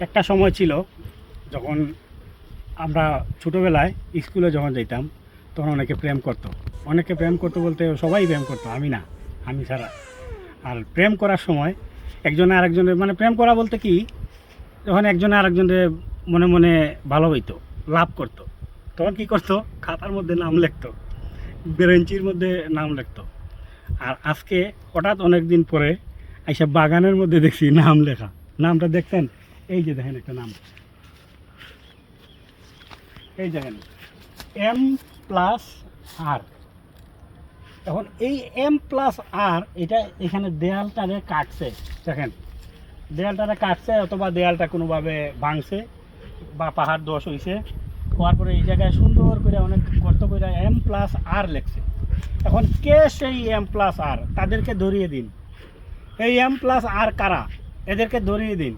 একটা সময় ছিল যখন আমরা ছোটোবেলায় স্কুলে যখন যেতাম তখন অনেকে প্রেম করতো। অনেকে প্রেম করতো বলতে সবাই প্রেম করতো, আমি না, আমি ছাড়া। আর প্রেম করার সময় একজনে আরেকজনের মানে প্রেম করা বলতে কি, যখন একজনে আরেকজনের মনে মনে ভালো হইতো লাভ করতো, তখন কি করতো, খাতার মধ্যে নাম লিখতো, বেরেঞ্চির মধ্যে নাম লিখতো। আর আজকে হঠাৎ অনেক দিন পরে এইসব বাগানের মধ্যে দেখছি নাম লেখা। নামটা দেখছেন? এই যে দেখেন একটা নাম। এই দেখেন এম প্লাস আর এখন এই এম প্লাস আর এটা এখানে দেয়ালটারে কাটছে, দেখেন। দেয়ালটারে কাটছে অথবা দেয়ালটা কোনোভাবে ভাঙছে বা পাহাড় দোষ হয়েছে হওয়ার পরে এই জায়গায় সুন্দর করে অনেক গর্ত করে এম প্লাস আর লেখছে। এখন কে সেই এম প্লাস আর তাদেরকে ধরিয়ে দিন। এই এম প্লাস আর কারা? এদেরকে ধরিয়ে দিন।